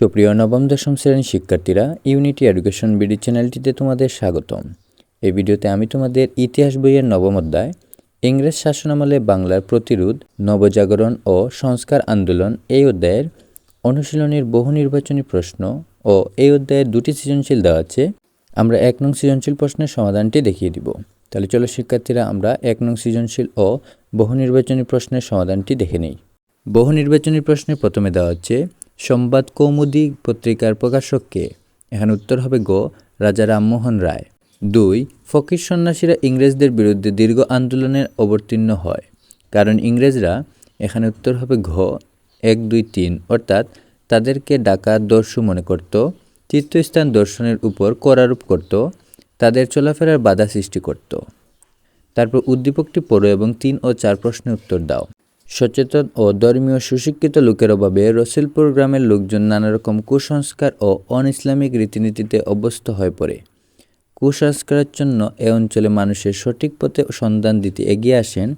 সুপ্রিয় নবম, দশম শ্রেণির শিক্ষার্থীরা ইউনিটি এডুকেশন বিডি চ্যানেলটিতে তোমাদের স্বাগতম। এই ভিডিওতে আমি তোমাদের ইতিহাস বইয়ের নবম অধ্যায়, ইংরেজ শাসনামলে বাংলার প্রতিরোধ, নবজাগরণ ও সংস্কার আন্দোলন এই অধ্যায়ের অনুশীলনের বহু নির্বাচনী প্রশ্ন ও এই অধ্যায়ের দুটি সৃজনশীল দেওয়া আছে। আমরা এক নং সৃজনশীল প্রশ্নের সমাধানটি দেখিয়ে দিব। তাহলে চলো শিক্ষার্থীরা, আমরা এক নং সৃজনশীল ও বহু নির্বাচনী প্রশ্নের সমাধানটি দেখে নিই। বহু নির্বাচনী প্রশ্নে প্রথমে দেওয়া হচ্ছে সংবাদ কৌমুদী পত্রিকার প্রকাশককে। এখানে উত্তর হবে গ, রাজা রামমোহন রায়। দুই, ফকির সন্ন্যাসীরা ইংরেজদের বিরুদ্ধে দীর্ঘ আন্দোলনের অবতীর্ণ হয়। কারণ ইংরেজরা, এখানে উত্তর হবে ঘ, এক, দুই, তিন, অর্থাৎ তাদেরকে ডাকাত দর্শু মনে করত, তীর্থস্থান দর্শনের উপর করারোপ করত, তাদের চলাফেরার বাধা সৃষ্টি করত। তারপর উদ্দীপকটি পড়ো এবং তিন ও চার প্রশ্নের উত্তর দাও। সচেতন ও ধর্মীয় সুশিক্ষিত লোকের অভাবে রসিলপুর গ্রামের লোকজন নানা রকম কুসংস্কার ও অন ইসলামিক রীতিনীতিতে অভ্যস্ত হয়ে পড়ে। কুসংস্কারের জন্য এ অঞ্চলে মানুষের সঠিক পথে সন্ধান দিতে এগিয়ে আসেন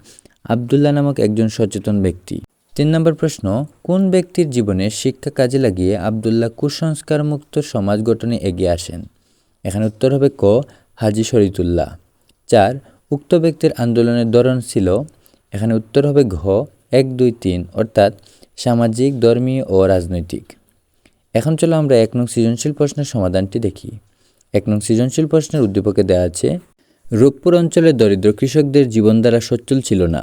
আবদুল্লাহ নামক একজন সচেতন ব্যক্তি। তিন নম্বর প্রশ্ন, কোন ব্যক্তির জীবনে শিক্ষা কাজে লাগিয়ে আবদুল্লাহ কুসংস্কার মুক্ত সমাজ গঠনে এগিয়ে আসেন? এখানে উত্তর হবে ক, হাজি শরীতুল্লাহ। চার, উক্ত ব্যক্তির আন্দোলনের ধরন ছিল। এখানে উত্তর হবে ঘ এক দুই তিন, অর্থাৎ সামাজিক, ধর্মীয় ও রাজনৈতিক। এখন চলো আমরা এক নং সৃজনশীল প্রশ্নের সমাধানটি দেখি। এক নং সৃজনশীল প্রশ্নের উদ্দীপকে দেওয়া আছে, রূপপুর অঞ্চলের দরিদ্র কৃষকদের জীবনধারা সচ্ছল ছিল না।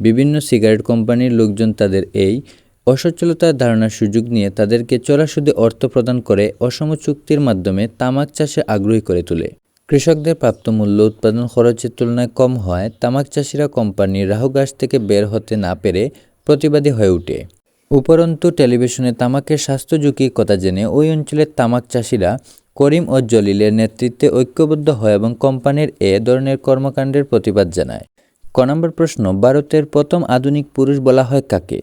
বিভিন্ন সিগারেট কোম্পানির লোকজন তাদের এই অসচ্ছলতার ধারণার সুযোগ নিয়ে তাদেরকে চড়া অর্থ প্রদান করে অসম চুক্তির মাধ্যমে তামাক চাষে আগ্রহী করে তোলে। কৃষকদের প্রাপ্ত মূল্য উৎপাদন খরচের তুলনায় কম হয়, তামাক চাষিরা কোম্পানির রাহুগাছ থেকে বের হতে না পেরে প্রতিবাদী হয়ে ওঠে। উপরন্তু, টেলিভিশনে তামাকের স্বাস্থ্য ঝুঁকির কথা জেনে ওই অঞ্চলের তামাক চাষিরা করিম ও জলিলের নেতৃত্বে ঐক্যবদ্ধ হয় এবং কোম্পানির এ ধরনের কর্মকাণ্ডের প্রতিবাদ জানায়। ক নম্বর প্রশ্ন, ভারতের প্রথম আধুনিক পুরুষ বলা হয় কাকে?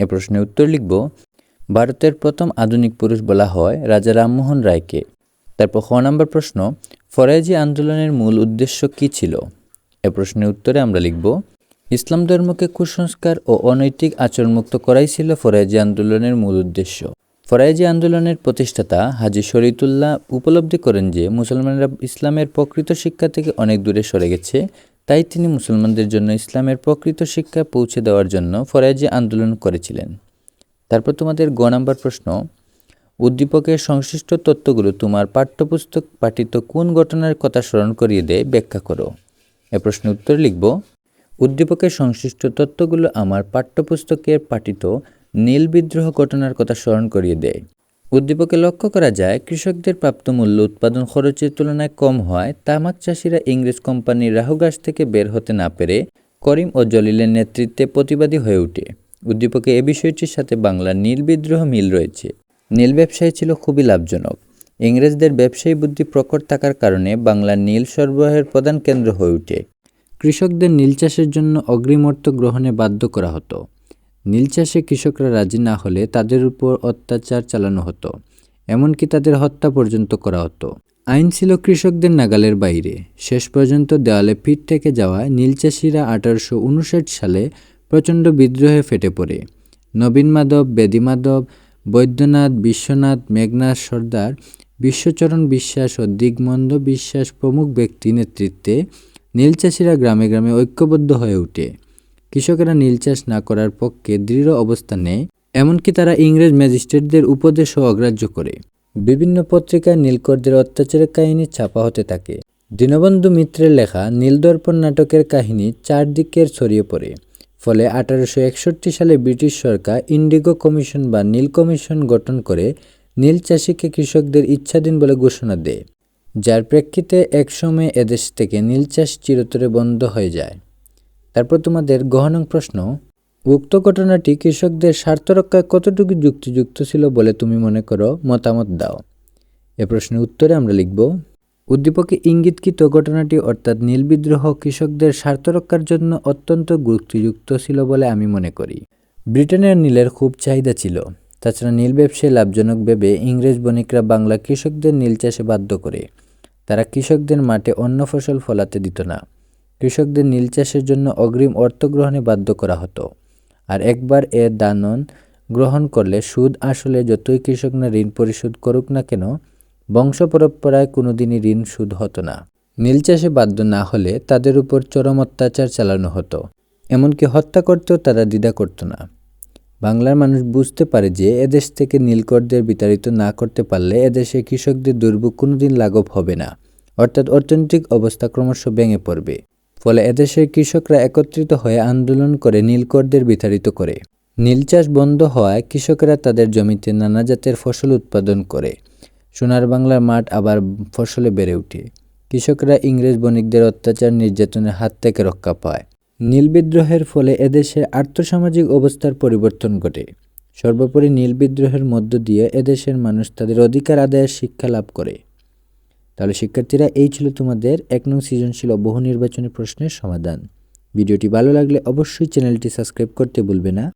এ প্রশ্নের উত্তর লিখব, ভারতের প্রথম আধুনিক পুরুষ বলা হয় রাজা রামমোহন রায়কে। তারপর খ নম্বর প্রশ্ন ফরাজি আন্দোলনের মূল উদ্দেশ্য কী ছিল? এ প্রশ্নের উত্তরে আমরা লিখব, ইসলাম ধর্মকে কুসংস্কার ও অনৈতিক আচরণমুক্ত করাই ছিল ফরাজি আন্দোলনের মূল উদ্দেশ্য। ফরাইজি আন্দোলনের প্রতিষ্ঠাতা হাজি শরীতুল্লাহ উপলব্ধি করেন যে মুসলমানরা ইসলামের প্রকৃত শিক্ষা থেকে অনেক দূরে সরে গেছে, তাই তিনি মুসলমানদের জন্য ইসলামের প্রকৃত শিক্ষা পৌঁছে দেওয়ার জন্য ফরাইজি আন্দোলন করেছিলেন। তারপর তোমাদের গ নাম্বার প্রশ্ন উদ্দীপকের সংশ্লিষ্ট তত্ত্বগুলো তোমার পাঠ্যপুস্তক পাঠিত কোন ঘটনার কথা স্মরণ করিয়ে দেয় ব্যাখ্যা করো। এ প্রশ্নের উত্তর লিখব, উদ্দীপকের সংশ্লিষ্ট তত্ত্বগুলো আমার পাঠ্যপুস্তকের পাঠিত নীল বিদ্রোহ ঘটনার কথা স্মরণ করিয়ে দেয়। উদ্দীপকে লক্ষ্য করা যায়, কৃষকদের প্রাপ্ত মূল্য উৎপাদন খরচের তুলনায় কম হয়, তামাক চাষিরা ইংরেজ কোম্পানির রাহুগাছ থেকে বের হতে না পেরে করিম ও জলিলের নেতৃত্বে প্রতিবাদী হয়ে ওঠে। উদ্দীপকে এ বিষয়টির সাথে বাংলার নীল বিদ্রোহ মিল রয়েছে। নীল ব্যবসায় ছিল খুবই লাভজনক। ইংরেজদের ব্যবসায়ী বুদ্ধি প্রকট থাকার কারণে বাংলার নীল সরবরাহের প্রধান কেন্দ্র হয়ে ওঠে। কৃষকদের নীল চাষের জন্য অগ্রিম অর্থ গ্রহণে বাধ্য করা হতো। নীল চাষে কৃষকরা রাজি না হলে তাদের উপর অত্যাচার চালানো হতো, এমনকি তাদের হত্যা পর্যন্ত করা হতো। আইন ছিল কৃষকদের নাগালের বাইরে। শেষ পর্যন্ত দেওয়ালে পিঠ থেকে যাওয়ায় নীল চাষিরা আঠারোশো সালে প্রচণ্ড বিদ্রোহে ফেটে পড়ে। নবীন মাধব, বেদী মাধব বৈদ্যনাথ, বিশ্বনাথ মেঘনাথ সর্দার, বিশ্বচরণ বিশ্বাস ও দিগমন্দ বিশ্বাস প্রমুখ ব্যক্তি নেতৃত্বে নীল চাষিরা গ্রামে গ্রামে ঐক্যবদ্ধ হয়ে ওঠে। কৃষকেরা নীলচাষ না করার পক্ষে দৃঢ় অবস্থান নেয়, এমনকি তারা ইংরেজ ম্যাজিস্ট্রেটদের উপদেশও অগ্রাহ্য করে। বিভিন্ন পত্রিকায় নীলকরদের অত্যাচারের কাহিনী ছাপা হতে থাকে। দীনবন্ধু মিত্রের লেখা নীলদর্পণ নাটকের কাহিনী চারদিকের ছড়িয়ে পড়ে। ফলে আঠারোশো একষট্টি সালে ব্রিটিশ সরকার ইন্ডিগো কমিশন বা নীল কমিশন গঠন করে নীল চাষিকে কৃষকদের ইচ্ছাধীন বলে ঘোষণা দেয়, যার প্রেক্ষিতে একসময় এদেশ থেকে নীল চাষ চিরতরে বন্ধ হয়ে যায়। তারপর তোমাদের গহনং প্রশ্ন, উক্ত ঘটনাটি কৃষকদের স্বার্থ রক্ষায় কতটুকু যুক্তিযুক্ত ছিল বলে তুমি মনে করো? মতামত দাও। এ প্রশ্নের উত্তরে আমরা লিখব উদ্দীপকে ইঙ্গিতকৃত ঘটনাটি অর্থাৎ নীল বিদ্রোহ কৃষকদের স্বার্থ রক্ষার জন্য অত্যন্ত গুরুত্বযুক্ত ছিল বলে আমি মনে করি। ব্রিটেনের নীলের খুব চাহিদা ছিল। তাছাড়া নীল ব্যবসায় লাভজনক ভেবে ইংরেজ বণিকরা বাংলা কৃষকদের নীল চাষে বাধ্য করে। তারা কৃষকদের মাঠে অন্য ফসল ফলাতে দিত না। কৃষকদের নীল চাষের জন্য অগ্রিম অর্থ গ্রহণে বাধ্য করা হতো। আর একবার এ দানন গ্রহণ করলে সুদ আসলে যতই কৃষক না ঋণ পরিশোধ করুক না কেন বংশ পরম্পরায় কোনোদিনই ঋণ সুদ হতো না। নীল চাষে বাধ্য না হলে তাদের উপর চরম অত্যাচার চালানো হতো। এমনকি হত্যা করতেও তারা দ্বিধা করতো না। বাংলার মানুষ বুঝতে পারে যে এদেশ থেকে নীলকরদের বিতাড়িত না করতে পারলে এদেশে কৃষকদের দুর্ভোগ কোনোদিন লাঘব হবে না। অর্থাৎ অর্থনৈতিক অবস্থা ক্রমশ ভেঙে পড়বে। ফলে এদেশের কৃষকরা একত্রিত হয়ে আন্দোলন করে নীলকরদের বিতাড়িত করে। নীল চাষ বন্ধ হওয়ায় কৃষকেরা তাদের জমিতে নানা জাতের ফসল উৎপাদন করে। সোনার বাংলার মাঠ আবার ফসলে বেড়ে ওঠে। কৃষকরা ইংরেজ বণিকদের অত্যাচার, নির্যাতনের হাত থেকে রক্ষা পায়। নীল বিদ্রোহের ফলে এদেশের আর্থসামাজিক অবস্থার পরিবর্তন ঘটে। সর্বোপরি নীল বিদ্রোহের মধ্য দিয়ে এদেশের মানুষ তাদের অধিকার আদায়ের শিক্ষা লাভ করে। তাহলে শিক্ষার্থীরা, এই ছিল তোমাদের এক নং সৃজনশীল বহু নির্বাচনী প্রশ্নের সমাধান। ভিডিওটি ভালো লাগলে অবশ্যই চ্যানেলটি সাবস্ক্রাইব করতে ভুলবে না।